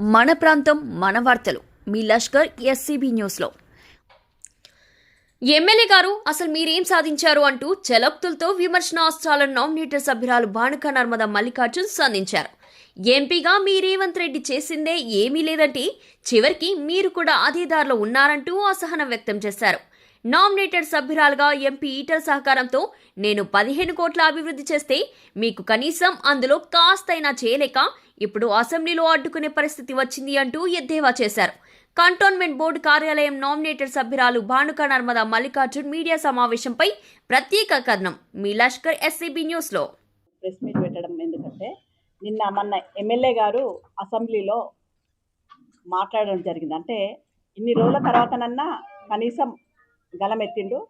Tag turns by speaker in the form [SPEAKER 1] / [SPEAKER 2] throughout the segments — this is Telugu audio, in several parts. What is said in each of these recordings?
[SPEAKER 1] మన ప్రాంతం మన వార్తలు. మీ లష్కర్ ఎస్సీబీ న్యూస్లో. ఎమ్మెల్యే గారు అసలు మీరేం సాధించారు అంటూ చలప్తులతో విమర్శన అస్త్రాలను నామినేటర్ సభ్యురాలు బాణక నర్మద మల్లికార్జున్ సంధించారు. ఎంపీగా మీ రేవంత్ రెడ్డి చేసిందే ఏమీ లేదంటే చివరికి మీరు కూడా అదే దారిలో ఉన్నారంటూ అసహనం వ్యక్తం చేశారు. నామినేటెడ్ సభ్యురాలుగా ఎంపీ ఈటల సహకారంతో నేను పదిహేను కోట్ల అభివృద్ధి చేస్తే మీకు కనీసం అందులో కాస్తైనా చేయలేక ఇప్పుడు అసెంబ్లీలో అడ్డుకునే పరిస్థితి వచ్చింది అంటూ ఎద్దేవా చేశారు. కంటోన్మెంట్ బోర్డు కార్యాలయం నామినేటెడ్ సభ్యురాలు భానుక నర్మదా మల్లికార్జున్ మీడియా సమావేశంపై ప్రత్యేక కథనం. మీ లష్కర్ ఎస్సీబీ న్యూస్లో
[SPEAKER 2] ప్రెస్ మీట్ పెట్టడం ఎందుకంటే నిన్న మొన్న ఎమ్మెల్యే గారు అసెంబ్లీలో మాట్లాడడం జరిగింది. అంటే ఇన్ని రోజుల తర్వాతనన్నా కనీసం గలమెత్తిండు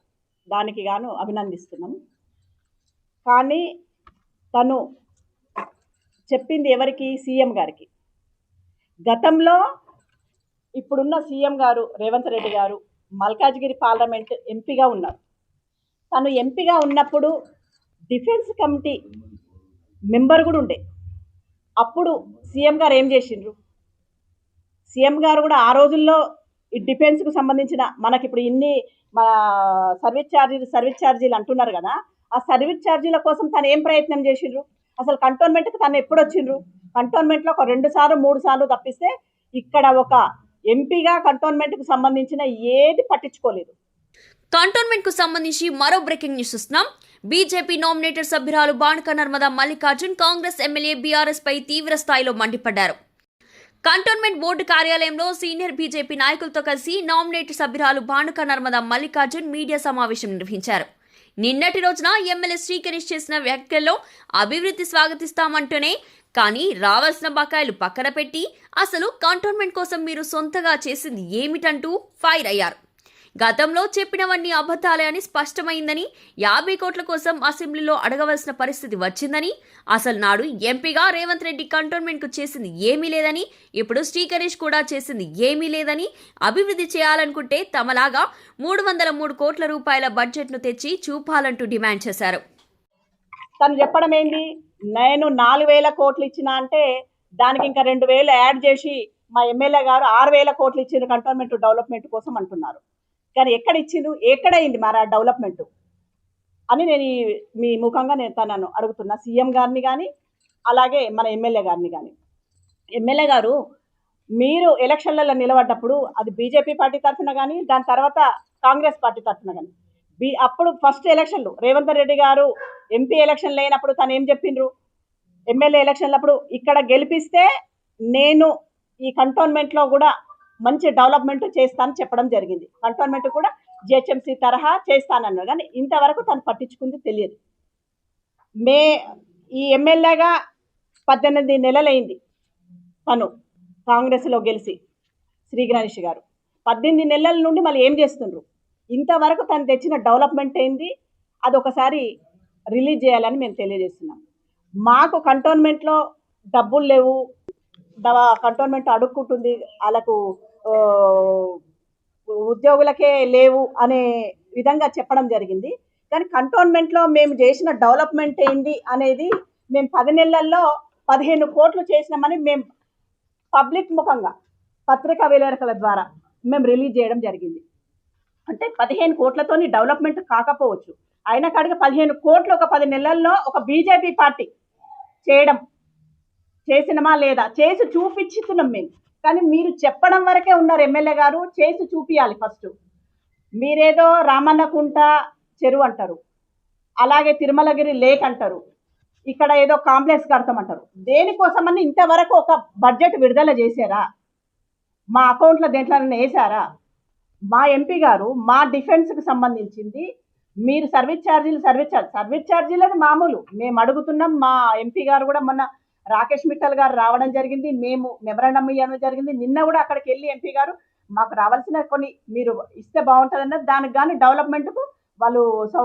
[SPEAKER 2] దానికి గాను అభినందిస్తున్నాం. కానీ తను చెప్పింది ఎవరికి? సీఎం గారికి. గతంలో ఇప్పుడున్న సీఎం గారు రేవంత్ రెడ్డి గారు మల్కాజ్గిరి పార్లమెంట్ ఎంపీగా ఉన్నారు. తను ఎంపీగా ఉన్నప్పుడు డిఫెన్స్ కమిటీ మెంబర్ కూడా ఉండే. అప్పుడు సీఎం గారు ఏం చేసిండ్రు? సీఎం గారు కూడా ఆ రోజుల్లో ఈ డిఫెన్స్కు సంబంధించిన మనకి ఇప్పుడు ఇన్ని మన సర్వీస్ ఛార్జీలు సర్వీస్ ఛార్జీలు అంటున్నారు కదా ఆ సర్వీస్ ఛార్జీల కోసం తను ఏం ప్రయత్నం చేసిండ్రు? అసలు కంటోన్మెంట్కి తను ఎప్పుడు వచ్చిండ్రు? కంటోన్మెంట్లో ఒక రెండు సార్లు మూడు సార్లు తప్పిస్తే ఇక్కడ ఒక ఎంపీగా కంటోన్మెంట్కు సంబంధించిన ఏది పట్టించుకోలేదు.
[SPEAKER 1] కంటోన్మెంట్కు సంబంధించి మరో బ్రేకింగ్ న్యూస్ ఇస్తున్నాం బీజేపీ నామినేటెడ్ సభ్యురాలు Banaka Narmada Mallikarjun Congress MLA BRS పై తీవ్ర స్థాయిలో మండిపడ్డారు. కంటోన్మెంట్ బోర్డు కార్యాలయంలో సీనియర్ బీజేపీ నాయకులతో కలిసి నామినేటెడ్ సభ్యురాలు భానుక నర్మద మల్లికార్జున్ మీడియా సమావేశం నిర్వహించారు. నిన్నటి రోజున ఎమ్మెల్యే శ్రీకరిష్ చేసిన వ్యాఖ్యల్లో అభివృద్ధి స్వాగతిస్తామంటూనే కానీ రావాల్సిన బకాయిలు పక్కన పెట్టి అసలు కంటోన్మెంట్ కోసం మీరు సొంతగా చేసింది ఏమిటంటూ ఫైర్ అయ్యారు. గతంలో చెప్పినవన్నీ అబద్ధాలే అని స్పష్టమైందని యాభై కోట్ల కోసం అసెంబ్లీలో అడగవలసిన పరిస్థితి వచ్చిందని అసలు నాడు ఎంపీగా రేవంత్ రెడ్డి కంటోన్మెంట్కు చేసింది ఏమీ లేదని ఇప్పుడు శ్రీకరీష్ కూడా చేసింది ఏమీ లేదని అభివృద్ధి చేయాలనుకుంటే తమలాగా మూడు వందల మూడు కోట్ల రూపాయల బడ్జెట్ను తెచ్చి చూపాలంటూ డిమాండ్ చేశారు.
[SPEAKER 2] తను చెప్పడం ఏంది? నేను నాలుగు వేల కోట్లు ఇచ్చిన అంటే దానికి ఇంకా రెండు వేలు యాడ్ చేసి మా ఎమ్మెల్యే గారు ఆరు వేల కోట్లు ఇచ్చిన కంటోన్మెంట్ డెవలప్మెంట్ కోసం అంటున్నారు. కానీ ఎక్కడ ఇచ్చిండు ఎక్కడైంది మరి ఆ డెవలప్మెంట్? అని నేను ఈ మీ ముఖంగా నేను తనను అడుగుతున్నా. సీఎం గారిని కానీ అలాగే మన ఎమ్మెల్యే గారిని కానీ ఎమ్మెల్యే గారు మీరు ఎలక్షన్లలో నిలబడ్డప్పుడు అది బీజేపీ పార్టీ తరఫున కానీ దాని తర్వాత కాంగ్రెస్ పార్టీ తరఫున కానీ బీ అప్పుడు ఫస్ట్ ఎలక్షన్లు. రేవంత్ రెడ్డి గారు ఎంపీ ఎలక్షన్ లేనప్పుడు తను ఏం చెప్పిండ్రు? ఎమ్మెల్యే ఎలక్షన్లప్పుడు ఇక్కడ గెలిపిస్తే నేను ఈ కంటోన్మెంట్లో కూడా మంచి డెవలప్మెంట్ చేస్తాను చెప్పడం జరిగింది. కంటోన్మెంట్ కూడా జిహెచ్ఎంసీ తరహా చేస్తానన్నారు కానీ ఇంతవరకు తను పట్టించుకుంది తెలియదు. మే ఈ ఎమ్మెల్యేగా పద్దెనిమిది నెలలైంది తను కాంగ్రెస్లో గెలిచి శ్రీ గణేష్ గారు. పద్దెనిమిది నెలల నుండి మళ్ళీ ఏం చేస్తుండ్రు? ఇంతవరకు తను తెచ్చిన డెవలప్మెంట్ ఏంది? అది ఒకసారి రిలీజ్ చేయాలని మేము తెలియజేస్తున్నాం. మాకు కంటోన్మెంట్లో డబ్బులు లేవు. కంటోన్మెంట్ అడుక్కుంటుంది. వాళ్ళకు ఉద్యోగులకే లేవు అనే విధంగా చెప్పడం జరిగింది. కానీ కంటోన్మెంట్లో మేము చేసిన డెవలప్మెంట్ ఏంది అనేది మేము పది నెలల్లో పదిహేను కోట్లు చేసినామని మేము పబ్లిక్ ముఖంగా పత్రికా విలేకరుల ద్వారా మేము రిలీజ్ చేయడం జరిగింది. అంటే పదిహేను కోట్లతోని డెవలప్మెంట్ కాకపోవచ్చు. అయినా కాడికి పదిహేను కోట్లు ఒక పది నెలల్లో ఒక బీజేపీ పార్టీ చేయడం చేసినమా లేదా చేసి చూపించుతున్నాం మేము. కానీ మీరు చెప్పడం వరకే ఉన్నారు ఎమ్మెల్యే గారు చేసి చూపించాలి ఫస్ట్. మీరేదో రామన్నకుంట చెరువు అంటారు అలాగే తిరుమలగిరి లేక్ అంటారు ఇక్కడ ఏదో కాంప్లెక్స్ కడతామంటారు. దేనికోసమని ఇంతవరకు ఒక బడ్జెట్ విడుదల చేశారా? మా అకౌంట్లో దేంట్లో వేసారా మా ఎంపీ గారు మా డిఫెన్స్కి సంబంధించింది మీరు సర్వీస్ ఛార్జీలు సర్వీస్ ఛార్జ్ సర్వీస్ ఛార్జీలు అది మామూలు. మేము అడుగుతున్నాం మా ఎంపీ గారు కూడా మొన్న రాకేష్ మిట్టల్ గారు రావడం జరిగింది. మేము మెమరాండం ఇవ్వడం జరిగింది. నిన్న కూడా అక్కడికి వెళ్ళి ఎంపీ గారు మాకు రావాల్సిన కొన్ని మీరు ఇస్తే బాగుంటుందన్నది దానికి కానీ డెవలప్మెంట్కు వాళ్ళు సో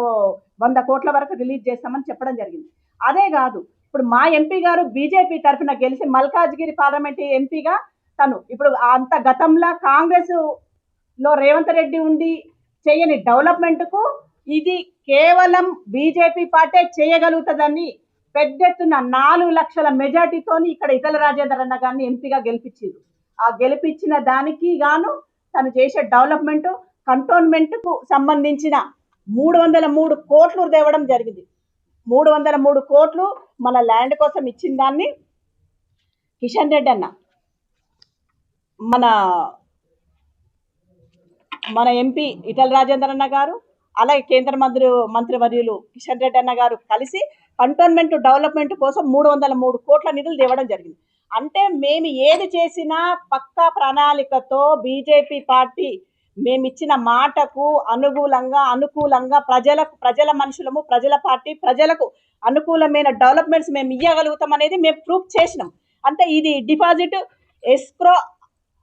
[SPEAKER 2] వంద కోట్ల వరకు రిలీజ్ చేస్తామని చెప్పడం జరిగింది. అదే కాదు ఇప్పుడు మా ఎంపీ గారు బీజేపీ తరఫున గెలిచి మల్కాజ్గిరి పార్లమెంట్ ఎంపీగా తను ఇప్పుడు అంత గతంలో కాంగ్రెస్లో రేవంత్ రెడ్డి ఉండి చేయని డెవలప్మెంట్కు ఇది కేవలం బీజేపీ పార్టీ చేయగలుగుతుందని పెద్ద ఎత్తున నాలుగు లక్షల మెజార్టీతోని ఇక్కడ ఇతల రాజేందర్ అన్న గారిని ఎంపీగా గెలిపించారు ఆ గెలిపించిన దానికి గాను తను చేసే డెవలప్మెంట్ కంటోన్మెంట్కు సంబంధించిన మూడు వందల మూడు కోట్లు తేవడం జరిగింది. మూడు వందల మూడు కోట్లు మన ల్యాండ్ కోసం ఇచ్చిన దాన్ని కిషన్ రెడ్డి అన్న మన మన ఎంపీ ఇటల రాజేందర్ అన్న గారు అలాగే కేంద్ర మంత్రి మంత్రివర్యులు కిషన్ రెడ్డి అన్న గారు కలిసి కంటోన్మెంట్ డెవలప్మెంట్ కోసం మూడు వందల మూడు కోట్ల నిధులు తేవడం జరిగింది. అంటే మేము ఏది చేసినా పక్కా ప్రణాళికతో బీజేపీ పార్టీ మేము ఇచ్చిన మాటకు అనుకూలంగా అనుకూలంగా ప్రజలకు ప్రజల మనుషులము ప్రజల పార్టీ ప్రజలకు అనుకూలమైన డెవలప్మెంట్స్ మేము ఇవ్వగలుగుతాం అనేది మేము ప్రూఫ్ చేసినాం. అంటే ఇది డిపాజిట్ ఎస్క్రో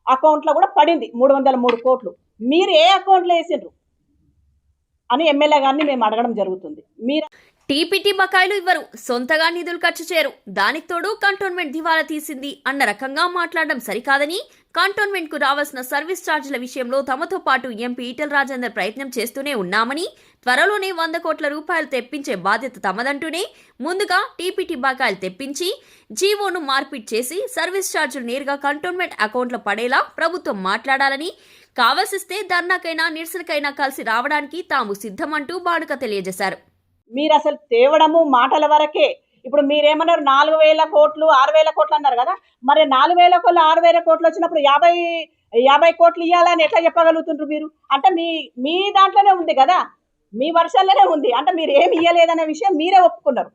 [SPEAKER 2] అకౌంట్లో కూడా పడింది మూడు వందల మూడు కోట్లు. మీరు ఏ అకౌంట్లో వేసిండ్రు? అని ఎమ్మెల్యే గారిని మేము అడగడం జరుగుతుంది. మీరు
[SPEAKER 1] టీపీటీ బకాయిలు ఇవ్వరు సొంతగా నిధులు ఖర్చు చేయరు. దానికి తోడు కంటోన్మెంట్ దివాలా తీసింది అన్న రకంగా మాట్లాడడం సరికాదని కంటోన్మెంట్కు రావాల్సిన సర్వీస్ ఛార్జీల విషయంలో తమతో పాటు ఎంపీ ఈటల రాజేందర్ ప్రయత్నం చేస్తూనే ఉన్నామని త్వరలోనే వంద కోట్ల రూపాయలు తెప్పించే బాధ్యత తమదంటూనే ముందుగా టీపీటీ బకాయిలు తెప్పించి జీవోను మార్పిడ్ చేసి సర్వీస్ ఛార్జీలు నేరుగా కంటోన్మెంట్ అకౌంట్లో పడేలా ప్రభుత్వం మాట్లాడాలని కావలసిస్తే ధర్నాకైనా నిరసనకైనా కలిసి రావడానికి తాము సిద్ధమంటూ బాడుక తెలియజేశారు.
[SPEAKER 2] మీరు అసలు తేవడము మాటల వరకే ఇప్పుడు మీరేమన్నారు నాలుగు వేల కోట్లు ఆరు వేల కోట్లు అన్నారు కదా? మరి నాలుగు వేల కోట్లు ఆరు వేల కోట్లు వచ్చినప్పుడు యాభై యాభై కోట్లు ఇవ్వాలని ఎట్లా చెప్పగలుగుతుండ్రు మీరు? అంటే మీ మీ దాంట్లోనే ఉంది కదా? మీ వర్షాల్లోనే ఉంది. అంటే మీరు ఏమి ఇవ్వలేదనే విషయం మీరే ఒప్పుకున్నారు.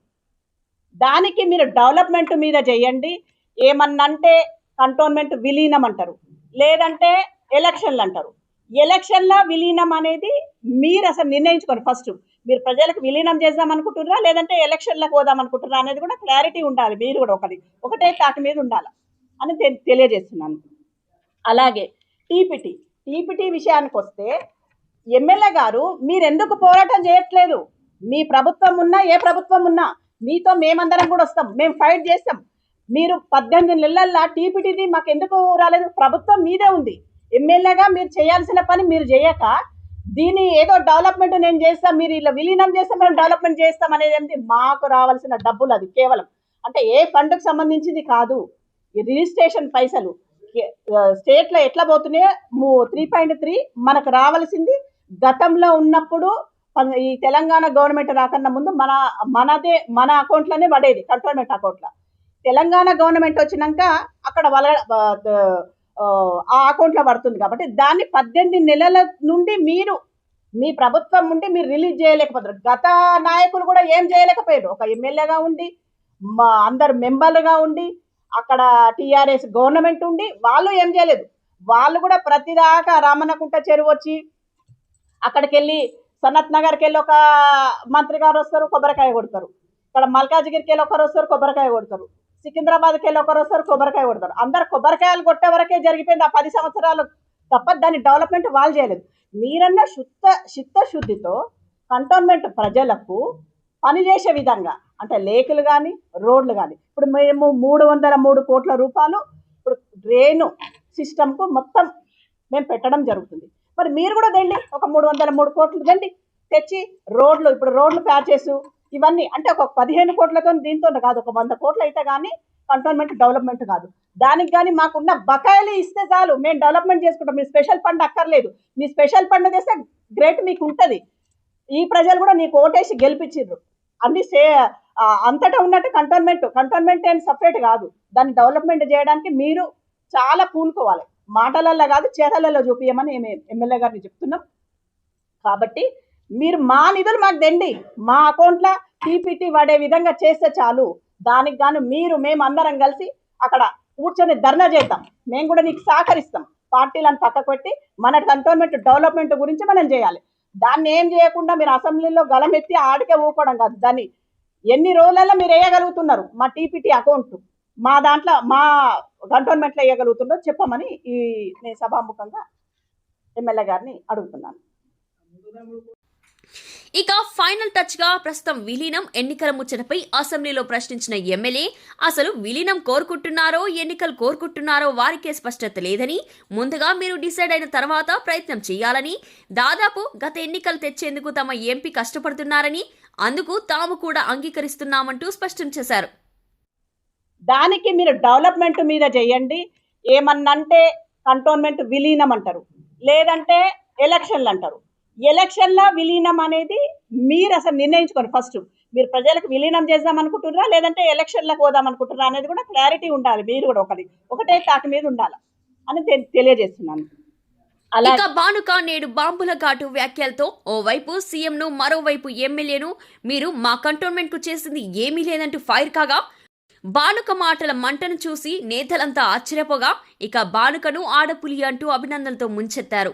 [SPEAKER 2] దానికి మీరు డెవలప్మెంట్ మీద చేయండి. ఏమన్నంటే కంటోన్మెంట్ విలీనం అంటారు. లేదంటే ఎలక్షన్లు అంటారు. ఎలక్షన్ల విలీనం అనేది మీరు అసలు నిర్ణయించుకోండి ఫస్ట్. మీరు ప్రజలకు విలీనం చేద్దాం అనుకుంటున్నారా? లేదంటే ఎలక్షన్లకు పోదాం అనుకుంటున్నారా అనేది కూడా క్లారిటీ ఉండాలి. మీరు కూడా ఒకటి ఒకటే తాటి మీద ఉండాలి అని తెలియజేస్తున్నాను. అలాగే టీపీటీ టీపీటీ విషయానికి వస్తే ఎమ్మెల్యే గారు మీరు ఎందుకు పోరాటం చేయట్లేదు? మీ ప్రభుత్వం ఉన్నా ఏ ప్రభుత్వం ఉన్నా మీతో మేమందరం కూడా వస్తాం. మేము ఫైట్ చేస్తాం. మీరు పద్దెనిమిది నెలల్లో టీపీటీది మాకు ఎందుకు రాలేదు? ప్రభుత్వం మీదే ఉంది. ఎమ్మెల్యేగా మీరు చేయాల్సిన పని మీరు చేయక దీని ఏదో డెవలప్మెంట్ నేను చేస్తాం మీరు ఇలా విలీనం చేస్తాం మేము డెవలప్మెంట్ చేస్తాం అనేది ఏంటి? మాకు రావాల్సిన డబ్బులు అది కేవలం. అంటే ఏ ఫండ్కి సంబంధించింది కాదు. ఈ రిజిస్ట్రేషన్ పైసలు. స్టేట్లో ఎట్లా పోతున్నాయో? త్రీ పాయింట్ త్రీ మనకు రావాల్సింది గతంలో ఉన్నప్పుడు ఈ తెలంగాణ గవర్నమెంట్ రాకన్నా ముందు మన మనదే మన అకౌంట్లోనే పడేది కంటోన్మెంట్ అకౌంట్లో తెలంగాణ గవర్నమెంట్ వచ్చినాక అక్కడ వల ఆ, అకౌంట్లో పడుతుంది కాబట్టి దాన్ని పద్దెనిమిది నెలల నుండి మీరు మీ ప్రభుత్వం ఉండి మీరు రిలీజ్ చేయలేకపోతారు. గత నాయకులు కూడా ఏం చేయలేకపోయారు. ఒక ఎమ్మెల్యేగా ఉండి మా అందరు మెంబర్లుగా ఉండి అక్కడ టీఆర్ఎస్ గవర్నమెంట్ ఉండి వాళ్ళు ఏం చేయలేదు. వాళ్ళు కూడా ప్రతిదాకా రామన్నకుంట చెరువు వచ్చి అక్కడికి వెళ్ళి సనత్ నగర్కి వెళ్ళి ఒక మంత్రి గారు వస్తారు కొబ్బరికాయ కొడతారు. ఇక్కడ మల్కాజ్గిరికి వెళ్ళి ఒకరు వస్తారు కొబ్బరికాయ కొడతారు. సికింద్రాబాద్కి వెళ్ళి ఒకరు వస్తారు కొబ్బరికాయ కొడతారు. అందరు కొబ్బరికాయలు కొట్టే వరకే జరిగిపోయింది ఆ పది సంవత్సరాలు. తప్ప దాని డెవలప్మెంట్ వాళ్ళు చేయలేదు. మీరన్న శుద్ధ చిత్తశుద్ధితో కంటోన్మెంట్ ప్రజలకు పనిచేసే విధంగా అంటే లేకులు కానీ రోడ్లు కానీ ఇప్పుడు మేము మూడు వందల మూడు కోట్ల రూపాయలు ఇప్పుడు డ్రైను సిస్టమ్కు మొత్తం మేము పెట్టడం జరుగుతుంది. మరి మీరు కూడా తెండి ఒక మూడు వందల మూడు కోట్లు తెండి తెచ్చి రోడ్లు ఇప్పుడు రోడ్లు ప్యాచెస్ ఇవన్నీ అంటే ఒక పదిహేను కోట్లతో దీంతో కాదు ఒక వంద కోట్లు అయితే కానీ కంటోన్మెంట్ డెవలప్మెంట్ కాదు. దానికి కానీ మాకున్న బకాయిలు ఇస్తే చాలు. మేము డెవలప్మెంట్ చేసుకుంటాం. మీ స్పెషల్ ఫండ్ అక్కర్లేదు. మీ స్పెషల్ ఫండ్ తెస్తే గ్రేట్ మీకు ఉంటుంది ఈ ప్రజలు కూడా నీకు ఓటేసి గెలిపించారు అన్ని సే అంతటా ఉన్నట్టు కంటోన్మెంట్ కంటోన్మెంట్ ఏం సపరేట్ కాదు. దాన్ని డెవలప్మెంట్ చేయడానికి మీరు చాలా పూనుకోవాలి. మాటలల్లో కాదు చేతలలో చూపించమని మేము ఎమ్మెల్యే గారిని చెప్తున్నాం. కాబట్టి మీరు మా నిధులు మాకు దండి మా అకౌంట్లో టీపీటీ పడే విధంగా చేస్తే చాలు. దానికి గాను మీరు మేము అందరం కలిసి అక్కడ కూర్చొని ధర్నా చేద్దాం. మేము కూడా నీకు సహకరిస్తాం. పార్టీలను పక్కకు పెట్టి మన కంటోన్మెంట్ డెవలప్మెంట్ గురించి మనం చేయాలి. దాన్ని ఏం చేయకుండా మీరు అసెంబ్లీలో గలమెత్తి ఆడికే ఊపడం కాదు. దాన్ని ఎన్ని రోజులలో మీరు వేయగలుగుతున్నారు. మా టీపీటీ అకౌంట్ మా దాంట్లో మా కంటోన్మెంట్లో వేయగలుగుతుందో చెప్పమని ఈ నేను సభాముఖంగా ఎమ్మెల్యే గారిని అడుగుతున్నాను.
[SPEAKER 1] ఇక ఫైనల్ టచ్గా ప్రస్తుతం విలీనం ఎన్నికల ముచ్చటపై అసెంబ్లీలో ప్రశ్నించిన ఎమ్మెల్యే అసలు విలీనం కోరుకుంటున్నారో ఎన్నికలు కోరుకుంటున్నారో వారికే స్పష్టత లేదని ముందుగా మీరు డిసైడ్ అయిన తర్వాత ప్రయత్నం చేయాలని దాదాపు గత ఎన్నికలు తెచ్చేందుకు తమ ఎంపీ కష్టపడుతున్నారని అందుకు తాము కూడా అంగీకరిస్తున్నామంటూ స్పష్టం చేశారు.
[SPEAKER 2] దానికి మీరు డెవలప్మెంట్ మీద చేయండి ఏమన్నంటే కంటోన్మెంట్ విలీనం అంటారు లేదంటే ఎలక్షన్లు అంటారు. ఎలక్షన్ల విలీనం అనేది మీరు అసలు నిర్ణయించుకోండి ఫస్ట్. మీరు ప్రజలకు విలీనం చేద్దాం అనుకుంటున్నారా? లేదంటే ఎలక్షన్లకు పోదాం అనుకుంటున్నారా అనేది కూడా క్లారిటీ ఉండాలి. మీరు కూడా ఒకటి ఒకటే తాటి మీద ఉండాలి అని తెలియజేస్తున్నాను. అలా
[SPEAKER 1] ఇక బానుక నేడు బాంబుల ఘాటు వ్యాఖ్యలతో ఓవైపు సీఎంను మరోవైపు ఎమ్మెల్యేను మీరు మా కంటోన్మెంట్కు చేసింది ఏమీ లేదంటూ ఫైర్ కాగా బానుక మాటల మంటను చూసి నేతలంతా ఆశ్చర్యపోగా ఇక బానుకను ఆడపులి అంటూ అభినందనలతో ముంచెత్తారు.